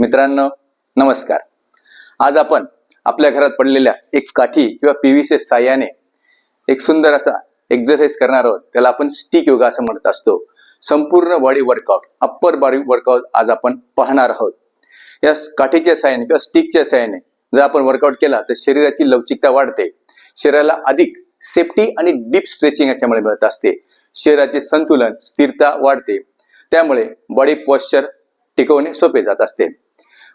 मित्रांनो नमस्कार. आज आपण आपल्या घरात पडलेल्या एक काठी किंवा पीव्हीसी साह्याने एक सुंदर असा एक्सरसाइज करणार आहोत. त्याला आपण स्टिक योगा असं म्हणत असतो. संपूर्ण body workout upper body workout आज आपण पाहणार आहोत. या काठीच्या साह्याने किंवा स्टिकच्या साह्याने जर आपण वर्कआउट केला तर शरीराची लवचिकता वाढते. शरीराला अधिक सेफ्टी आणि डीप स्ट्रेचिंग याच्यामुळे मिळत असते. शरीराचे संतुलन स्थिरता वाढते. त्यामुळे बॉडी पॉश्चर टिकवणे सोपे जात असते.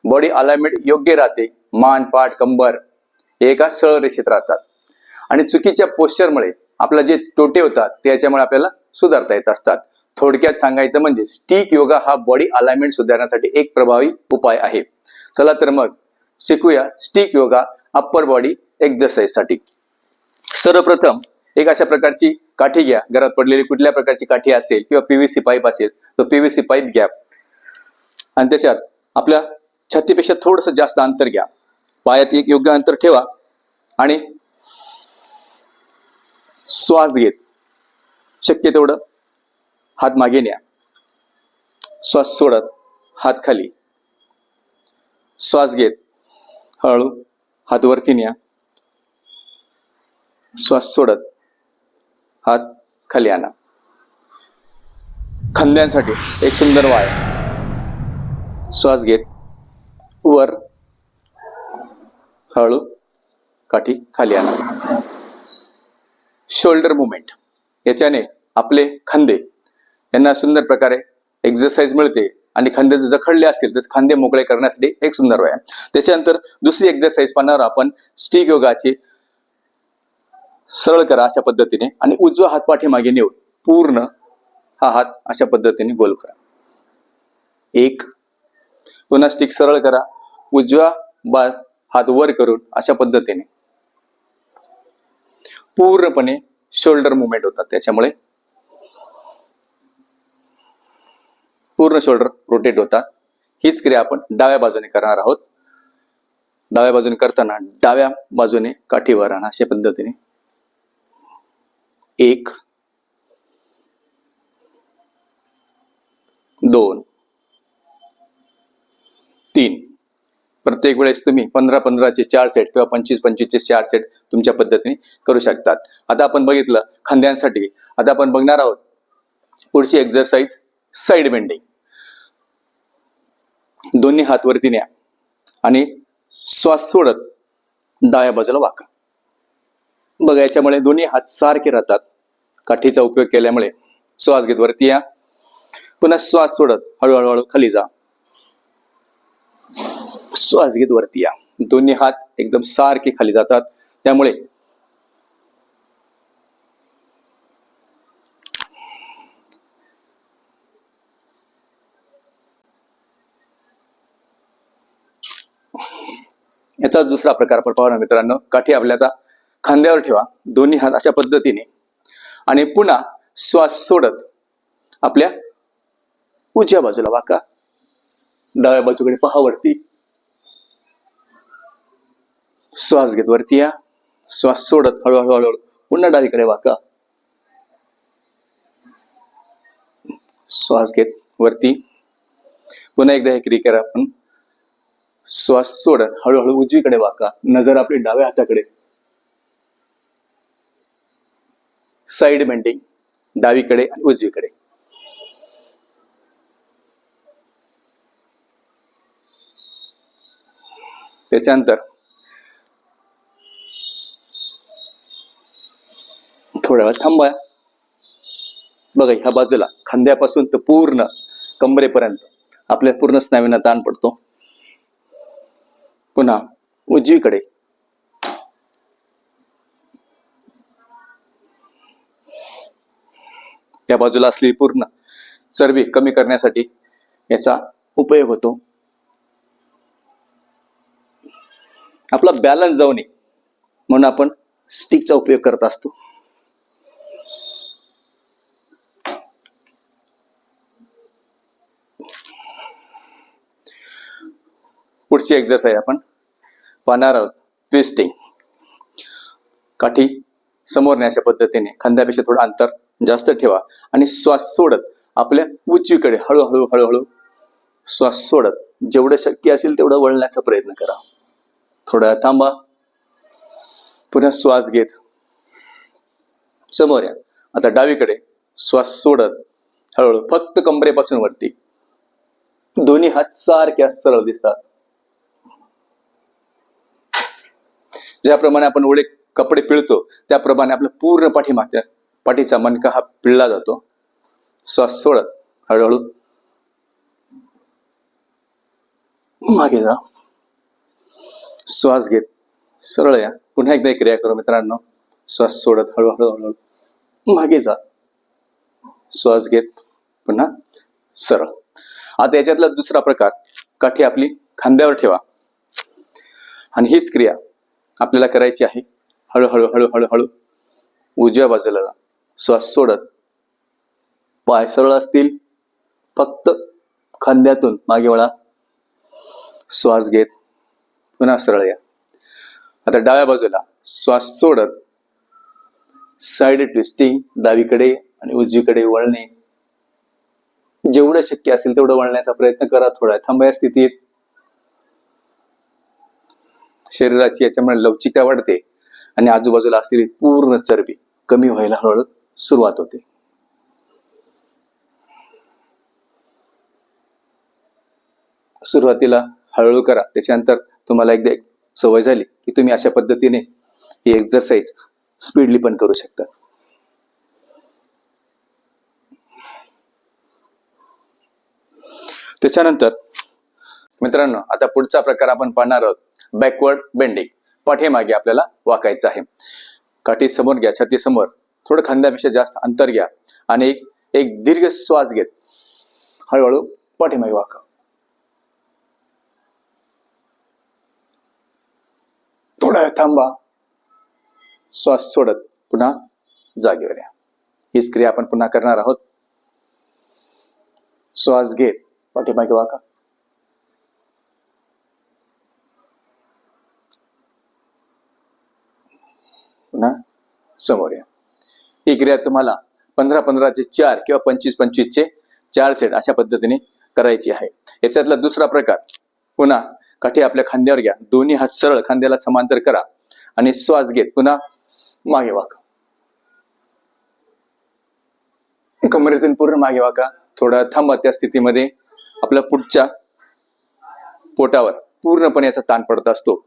बॉडी अलाइनमेंट योग्य राहते. मान पाठ कंबर हे एका सरळ रेषेत राहतात. आणि चुकीच्या पोश्चरमुळे आपला जे तोटे होतात ते याच्यामुळे आपल्याला सुधारता येत असतात. थोडक्यात सांगायचं म्हणजे स्टिक योगा हा बॉडी अलाइनमेंट सुधारण्यासाठी एक प्रभावी उपाय आहे. चला तर मग शिकूया स्टिक योगा अप्पर बॉडी एक्सरसाइजसाठी. सर्वप्रथम एक अशा प्रकारची काठी घ्या. घरात पडलेली कुठल्या प्रकारची काठी असेल किंवा पीव्हीसी पाईप असेल तर पीव्हीसी पाईप घ्या. आणि त्याच्यात आपल्या छातीपेक्षा थोडस जास्त अंतर घ्या. पायात एक योग्य अंतर ठेवा आणि श्वास घेत. शक्य तेवढं हात मागे न्या. श्वास सोडत हात खाली. श्वास घेत हळू हात वरती न्या. श्वास सोडत हात खाली आणा. खांद्यांसाठी एक सुंदर वाय. श्वास घेत वर हळू काठी खाली आणा. शोल्डर मुवमेंट याच्याने आपले खांदे यांना सुंदर प्रकारे एक्सरसाइज मिळते आणि खांदे जर जखडले असतील तर खांदे मोकळे करण्यासाठी एक सुंदर व्यायाम. त्याच्यानंतर दुसरी एक्सरसाइज पाहणार आपण स्टिक योगाची. सरळ करा अशा पद्धतीने आणि उजवा हात पाठीमागे नेऊन पूर्ण हा हात अशा पद्धतीने गोल करा. एक पुन्हा स्टिक सरळ करा. उजव्या बा हात वर करून अशा पद्धतीने पूर्णपणे शोल्डर मुवमेंट होतात त्याच्यामुळे. पूर्ण शोल्डर रोटेट होतात. हीच क्रिया आपण डाव्या बाजूने करणार आहोत. डाव्या बाजूने करताना डाव्या बाजूने काठीवर आणा अशा पद्धतीने. एक दोन प्रत्येक वेळेस तुम्ही पंधरा पंधराचे चार सेट किंवा पंचवीस पंचवीसचे चार सेट तुमच्या पद्धतीने करू शकतात. आता आपण बघितलं खांद्यांसाठी. आता आपण बघणार आहोत पुढची एक्झरसाइज साईड बेंडिंग दोन्ही हात वरती न्या आणि श्वास सोडत डाव्या बाजूला वाका. बघा याच्यामुळे दोन्ही हात सारखे राहतात. काठीचा उपयोग केल्यामुळे श्वास घेत वरती या. पुन्हा श्वास सोडत हळूहळू खाली जा. श्वास घेत वरती या. दोन्ही हात एकदम सारखे खाली जातात. त्यामुळे याचाच दुसरा प्रकार आपण पाहणार मित्रांनो. काठी आपल्या आता खांद्यावर ठेवा. दोन्ही हात अशा पद्धतीने. आणि पुन्हा श्वास सोडत आपल्या उजव्या बाजूला वाका. डाव्या बाजूकडे पहा वरती. श्वास घेत वरती या. श्वास सोडत हळूहळू हळूहळू. पुन्हा डावीकडे वाका. श्वास घेत वरती. पुन्हा एकदा हे क्रिया करा आपण. श्वास सोडत हळूहळू उजवीकडे वाका. नजर आपली डाव्या हाताकडे. साइड बेंडिंग डावीकडे आणि उजवीकडे. त्याच्यानंतर थोड्या वेळ थांबा. बघा ह्या बाजूला खांद्यापासून तर पूर्ण कमरेपर्यंत आपल्या पूर्ण स्नायूंना ताण पडतो. पुन्हा उजवीकडे. त्या बाजूला असलेली पूर्ण चरबी कमी करण्यासाठी याचा उपयोग होतो. आपला बॅलन्स जाऊ नये म्हणून आपण स्टिकचा उपयोग करत असतो. पुढची एक्सरसाइज आपण. पाहणार आहोत. ट्विस्टिंग काठी समोर न्याच्या पद्धतीने खांद्यापेक्षा थोडं अंतर जास्त ठेवा आणि श्वास सोडत आपल्या उजवीकडे हळूहळू हळूहळू श्वास सोडत जेवढं शक्य असेल तेवढं वळण्याचा प्रयत्न करा. थोडा थांबा. पुन्हा श्वास घेत. समोर या. आता डावीकडे श्वास सोडत हळूहळू फक्त कंबरेपासून वरती. दोन्ही हात सारख्या सरळ दिसतात. ज्याप्रमाणे आपण ओळे कपडे पिळतो त्याप्रमाणे आपल्या पूर्ण पाठीमागच्या पाठीचा मणका हा पिळला जातो. श्वास सोडत हळूहळू. मागे जा. श्वास घेत. सरळ या. पुन्हा एकदा एक क्रिया करू मित्रांनो. श्वास सोडत हळूहळू हळूहळू. मागे जा. श्वास घेत. पुन्हा सरळ. आता याच्यातला दुसरा प्रकार काठी आपली खांद्यावर ठेवा. आणि हीच क्रिया. आपल्याला करायची आहे. हळूहळू हळूहळू हळू उजव्या बाजूला श्वास सोडत. पाय सरळ असतील. फक्त खांद्यातून मागे वळा. श्वास घेत. पुन्हा सरळ या. आता डाव्या बाजूला श्वास सोडत. साइड ट्विस्टिंग डावीकडे आणि उजवीकडे वळणे. जेवढं शक्य असेल तेवढं वळण्याचा प्रयत्न करा थोडा. थांबया या स्थितीत. शरीराची याच्यामुळे लवचिकता वाढते आणि आजूबाजूला असलेली पूर्ण चरबी कमी व्हायला हळूहळू सुरुवात होते. सुरुवातीला हळूहळू करा. त्याच्यानंतर तुम्हाला एकदा एक सवय झाली की तुम्ही अशा पद्धतीने ही एक्झरसाइज स्पीडली पण करू शकता. त्याच्यानंतर मित्रांनो आता पुढचा प्रकार आपण पाहणार आहोत. बॅकवर्ड बेंडिंग पाठीमागे आपल्याला वाकायचं आहे. काठी समोर घ्या छाती समोर थोडं खांद्यापेक्षा जास्त अंतर घ्या आणि एक एक दीर्घ श्वास घेत हळूहळू पाठीमागे वाका. थोडा वेळ थांबा. श्वास सोडत पुन्हा जागेवर या. हीच क्रिया आपण पुन्हा करणार आहोत. श्वास घेत पाठीमागे वाका. पुन्हा समोर या. ही क्रिया तुम्हाला पंधरा पंधराचे चार किंवा पंचवीस पंचवीसचे चार सेट अशा पद्धतीने करायची आहे. याच्यातला दुसरा प्रकार पुन्हा काठी आपल्या खांद्यावर घ्या. दोन्ही हात सरळ खांद्याला समांतर करा आणि श्वास घेत पुन्हा मागे वाका. कमरेतून पूर्ण मागे वाका. थोडा थांबा त्या स्थितीमध्ये. आपल्या पुढच्या पोटावर पूर्णपणे याचा ताण पडत असतो.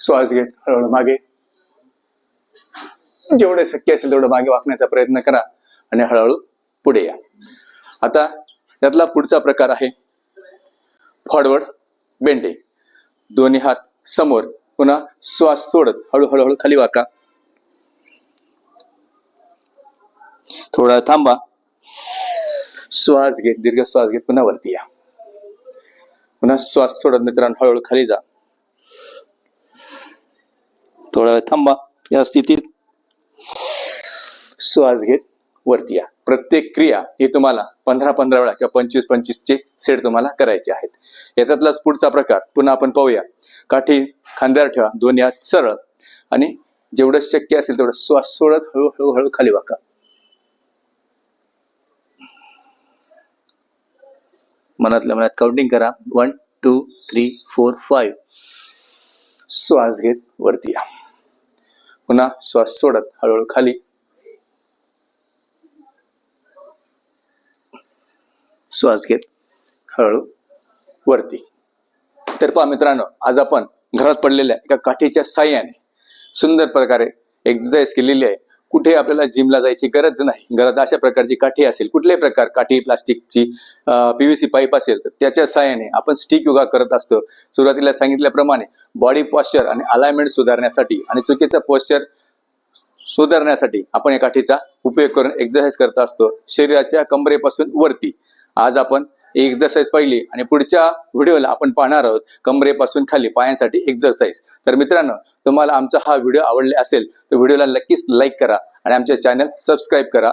श्वास घेत हळूहळू मागे. जेवढे शक्य असेल तेवढं मागे वाकण्याचा प्रयत्न करा आणि हळूहळू पुढे या. आता त्यातला पुढचा प्रकार आहे फॉरवर्ड बेंडिंग. दोन्ही हात समोर पुन्हा श्वास सोडत हळूहळू हळू खाली वाका. थोडा थांबा. श्वास घेत दीर्घ श्वास घेत पुन्हा वरती या. पुन्हा श्वास सोडत मित्रांनो हळूहळू खाली जा. थोडा वेळ थांबा या स्थितीत. श्वास घेत वरती या. प्रत्येक क्रिया ही तुम्हाला पंधरा पंधरा वेळा किंवा पंचवीस पंचवीसचे सेट तुम्हाला करायचे आहेत. याच्यातलाच पुढचा प्रकार पुन्हा आपण पाहूया. काठी खांद्यावर ठेवा दोन्ही हात सरळ. आणि जेवढं शक्य असेल तेवढं श्वास सोडत हळूहळू हळू खाली वाका. मनातल्या मनात काउंटिंग करा. One two three four five श्वास घेत वरती या. पुन्हा श्वास सोडत हळूहळू खाली. श्वास घेत हळूहळू वरती. तर पहा मित्रांनो आज आपण घरात पडलेल्या एका काठीच्या साह्याने सुंदर प्रकारे एक्सरसाइज केलेली आहे. कुठे आपल्याला जिमला जायची गरज नाही. घरात अशा प्रकारची काठी असेल कुठल्याही प्रकार काठी प्लास्टिकची पीव्हीसी पाईप असेल तर त्याच्या साह्याने आपण स्टिक योगा करत असतो. सुरुवातीला सांगितल्याप्रमाणे बॉडी पॉश्चर आणि अलाइनमेंट सुधारण्यासाठी आणि चुकीचं पॉश्चर सुधारण्यासाठी आपण या काठीचा उपयोग करून एक्झरसाइज करत असतो. शरीराच्या कमरेपासून वरती. आज आपण एक्झरसाईज पाहिली आणि पुढच्या व्हिडिओला आपण पाहणार आहोत कमरेपासून खाली पायांसाठी एक्झरसाईज तर मित्रांनो तुम्हाला आमचा हा व्हिडिओ आवडला असेल तर व्हिडिओला नक्कीच लाईक करा आणि आमचे चॅनल सबस्क्राईब करा.